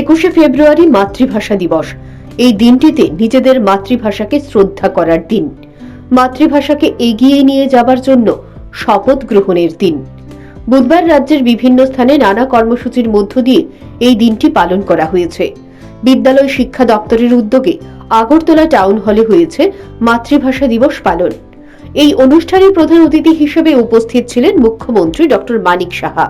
একুশে ফেব্রুয়ারি মাতৃভাষা দিবস। এই দিনটিতে নিজেদের মাতৃভাষাকে শ্রদ্ধা করার দিন। মাতৃভাষাকে এগিয়ে নিয়ে যাবার জন্য শপথ গ্রহণের দিন। বুধবার রাজ্যের বিভিন্ন স্থানে নানা কর্মসূচির মধ্য দিয়ে এই দিনটি পালন করা হয়েছে। বিদ্যালয় শিক্ষা দপ্তরের উদ্যোগে আগরতলা টাউন হলে হয়েছে মাতৃভাষা দিবস পালন। এই অনুষ্ঠানে প্রধান অতিথি হিসেবে উপস্থিত ছিলেন মুখ্যমন্ত্রী ডক্টর মানিক সাহা।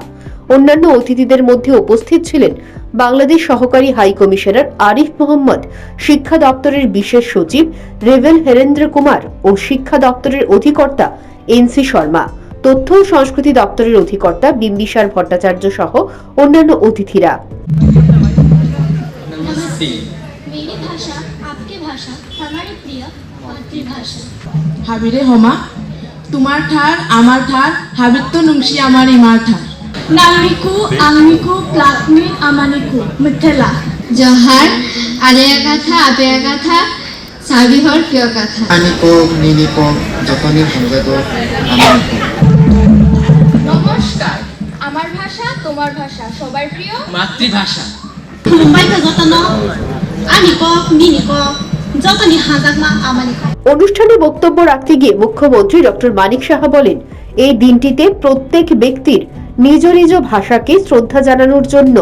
অন্যান্য অতিথিদের মধ্যে উপস্থিত ছিলেন বাংলাদেশ সহকারী হাই কমিশনার আরিফ মোহাম্মদ শিক্ষা দপ্তরের বিশেষ সচিব রেভেল হেরেন্দ্র কুমার ও শিক্ষা দপ্তরের অধিকর্তা এনসি শর্মা। তথ্য ও সংস্কৃতি দপ্তরের অধিকর্তা বিম্বিসার ভট্টাচার্য সহ অন্যান্য অতিথিরা। হাবিরে হোমা তোমার ঠার আমার ঠার হাবিত্য নুংশি আমার ইমার ঠার। নামিকু আমিকু ক্লাসমি আমানিকু মিথেলা জহার আরেয়া কথা আবেয়া কথা সাবিহর প্রিয় কথা আনিকু নিনিকু যখনই নমস্কার। আমার ভাষা তোমার ভাষা সবার প্রিয়? মাতৃভাষা। যতনি মা অনুষ্ঠানে বক্তব্য রাখতে গিয়ে মুখ্যমন্ত্রী ডক্টর মানিক সাহা বলেন এই দিনটিতে প্রত্যেক ব্যক্তির নিজ নিজ ভাষাকে শ্রদ্ধা জানানোর জন্য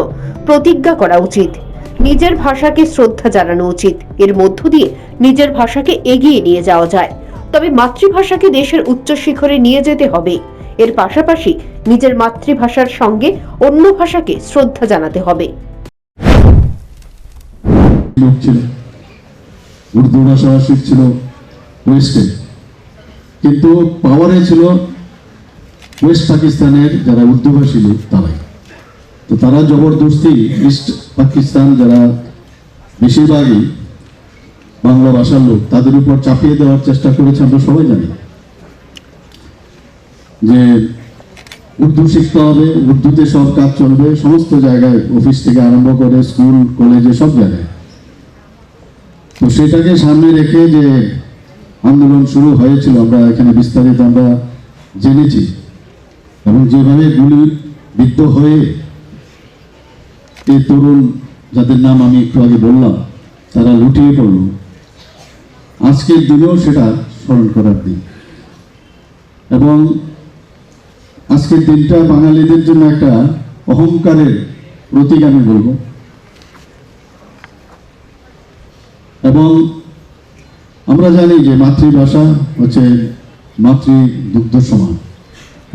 প্রতিজ্ঞা করা উচিত। নিজের ভাষাকে শ্রদ্ধা জানানো উচিত। এর মধ্য দিয়ে নিজের ভাষাকে এগিয়ে নিয়ে যাওয়া যায়। তবে মাতৃভাষাকে দেশের উচ্চ শিখরে নিয়ে যেতে হবে। এর পাশাপাশি নিজের মাতৃভাষার সঙ্গে অন্য ভাষাকে শ্রদ্ধা জানাতে হবে। উর্দু ভাষা শিখছিল কিন্তু পাওয়ারে ছিল ওয়েস্ট পাকিস্তানের যারা উর্দুভাষী লোক, তারাই। তো তারা জবরদস্তি ইস্ট পাকিস্তান যারা বেশিরভাগই বাংলা ভাষার লোক, তাদের উপর চাপিয়ে দেওয়ার চেষ্টা করেছে আমরা সবাই জানি। যে উর্দু শিখতে হবে, উর্দুতে সব কাজ চলবে, সমস্ত জায়গায় অফিস থেকে আরম্ভ করে স্কুল, কলেজে সব জায়গায়। তো সেটাকে সামনে রেখে যে আন্দোলন শুরু হয়েছিল, আমরা এখানে বিস্তারিত আমরা জেনেছি। এবং যেভাবে গুলি বিদ্ধ হয়ে এই তরুণ, যাদের নাম আমি একটু আগে বললাম, তারা লুটিয়ে পড়ল। আজকের দিনেও সেটা স্মরণ করার দিন। এবং আজকের দিনটা বাঙালিদের জন্য একটা অহংকারের প্রতীক আমি বলব। এবং আমরা জানি যে মাতৃভাষা হচ্ছে মাতৃ দুগ্ধ সমান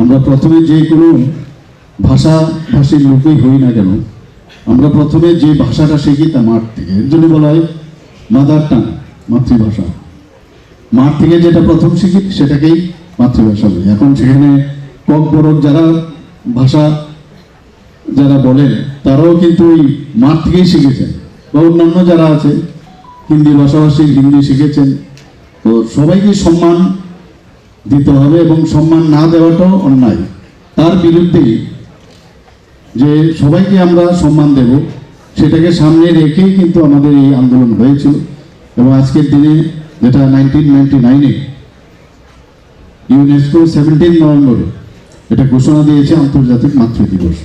আমরা প্রথমে যে কোনো ভাষা ভাষীর লোকই হই না কেন, আমরা প্রথমে যে ভাষাটা শিখি তা মাঠ থেকে। এর জন্য বলা হয় মাদার টাং, মাতৃভাষা। মাঠ থেকে যেটা প্রথম শিখি সেটাকেই মাতৃভাষা বলি। এখন সেখানে কক বরক যারা ভাষা যারা বলেন তারাও কিন্তু ওই মাঠ থেকেই শিখেছেন। বা অন্যান্য যারা আছে, হিন্দি ভাষাভাষী হিন্দি শিখেছেন, তো সবাইকে সম্মান দিতে হবে এবং সম্মান না দেওয়াটাও অন্যায়। তার বিরুদ্ধে যে সবাইকে আমরা সম্মান দেব, সেটাকে সামনে রেখেই কিন্তু আমাদের এই আন্দোলন হয়েছিল। এবং আজকের দিনে যেটা নাইনটিন নাইনটি নাইনে ইউনেস্কো সেভেন্টিন নভেম্বরে এটা ঘোষণা দিয়েছে আন্তর্জাতিক মাতৃ দিবস।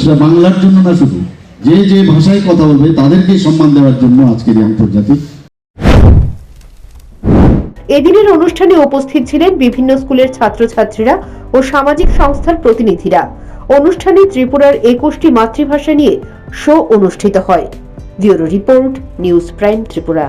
সেটা বাংলার জন্য না শুধু, যে যে ভাষায় কথা বলবে তাদেরকে সম্মান দেওয়ার জন্য আজকের এই আন্তর্জাতিক এদিনের অনুষ্ঠানে উপস্থিত ছিলেন বিভিন্ন স্কুলের ছাত্রছাত্রীরা ও সামাজিক সংস্থার প্রতিনিধিরা। অনুষ্ঠানে ত্রিপুরার একুশটি মাতৃভাষা নিয়ে শো অনুষ্ঠিত হয়। Bureau report, news prime Tripura.